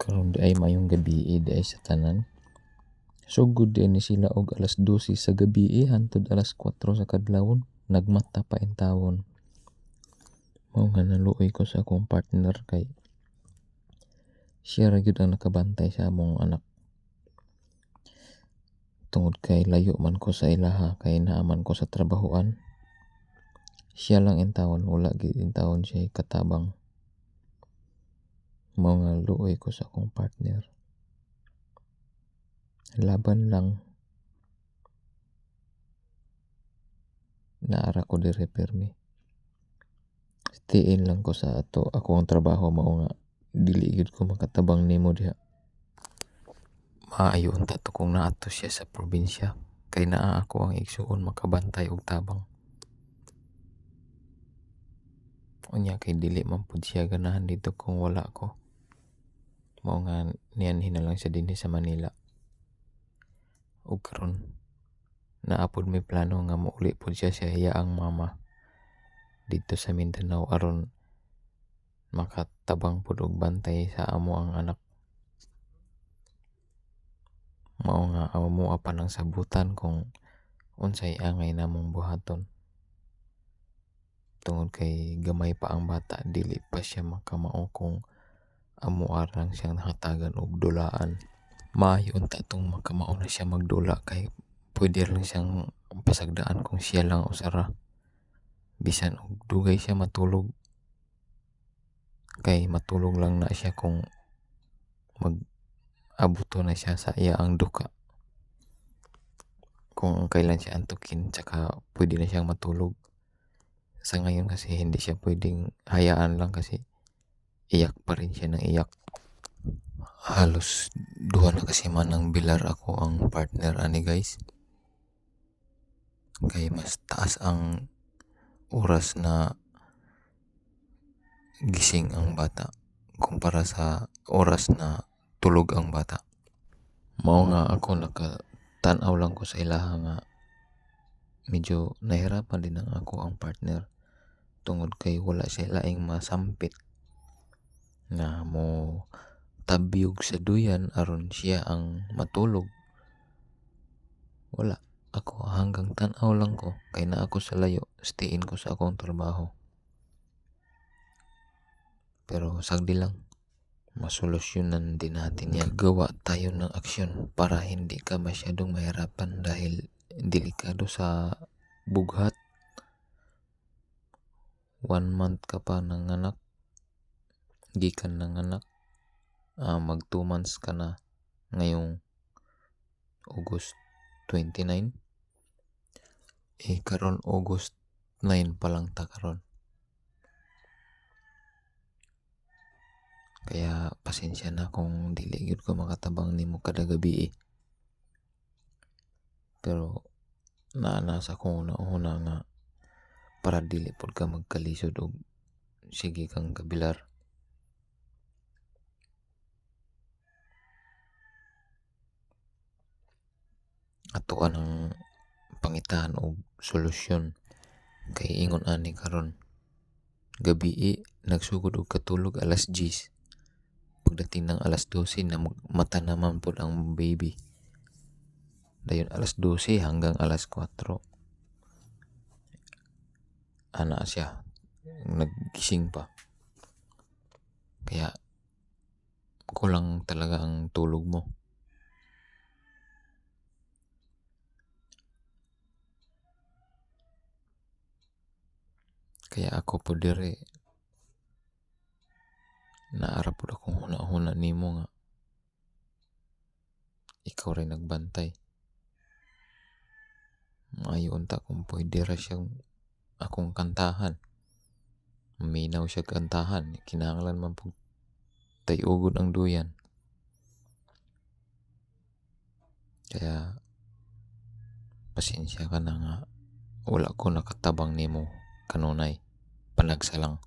karon di ay mayong gabi di ay sa tanan. So good din ni sila og alas 12 sa gabi hantod alas 4 sa kadlawon nagmata pa in tawon. Mao nga naluoy ko sa akong partner kay siya ra gyud ang nakabantay sa among anak. Tungod kay layo man ko sa ilaha kay naa man ko sa trabahoan siya lang in tawon wala gyud in tawon siya katabang mao luoy ko sa akong partner. Laban lang. Naara ko diri permi tiin lang ko sa ato. Ako ang trabaho mao nga dili ko makatabang nimo diha. Maayo unta to kung naato siya sa probinsya. Kay naa ako ang igsuon makabantay og tabang. Unya kay dili man pud siya ganahan dito kung wala ko mao nga nianhin na lang siya dinhi sa Manila. Ug karon naa pud may plano nga mouli pud siya sa iyaang mama dito sa Mindanao aron makatabang pud og bantay sa amo ang anak. Mao nga amo pa nang sabutan kung unsay angay namong buhaton. Tungod kay gamay pa ang bata dili pa siya makamao kung amo arang siyang hatagan og dulaan. Maayo unta tong makamao na siya magdula kay pwede lang siyang pasagdaan kung siya lang usara bisan og dugay siya matulog. Kay matulog lang na siya kung mag abuton na siya sa iyaang duka. Kung kailan siya antukin tsaka pwede na siyang matulog. Sa ngayon kasi hindi siya pwedeng hayaan lang kasi iyak pa rin siya ng iyak. Halos duha na kasi man ang bilar ako ang partner ani guys. Kay mas taas ang oras na gising ang bata kumpara sa oras na tulog ang bata. Mao nga ako nakatan-aw lang ko sa ilaha nga medyo nahirapan din ang ako ang partner tungod kay wala siya laing masampit nga mo tabyog sa duyan aron siya ang matulog. Wala. Ako hanggang tan-aw lang ko. Kay naa ako sa layo. Stiin ko sa akong trabaho. Pero sagdi lang. Masolusyonan din natin yan. Gawa tayo ng aksyon para hindi ka masyadong mahirapan dahil delikado sa bughat. One month ka pa ng anak gikan ng anak ah, mag 2 months ka na ngayong August 29 eh karon August 9 pa lang ta karon. Kaya pasensya na kung dili gyud ko makatabang nimo kada gabi eh. pero naa sa akong una-una nga para dili pud ka magkalisod og sige kang kabilar atoan ang pangitaan og solusyon. Kay ingon ani karon gabi nagsugod og katulog alas 10 pagdating ng alas 12 na mata naman po ang baby. Dayon alas 12 hanggang alas 4 ana siya naggising pa. Kaya kulang talaga ang tulog mo kaya ako po dire naara pud akong huna-huna nimo nga ikaw rin nagbantay maayo unta kung pwede ra siyang akong kantahan minaw siya kantahan kinahanglan man pug tayugon ang duyan. Kaya pasensya ka na nga wala ko nakatabang nimo kanunay panagsa lang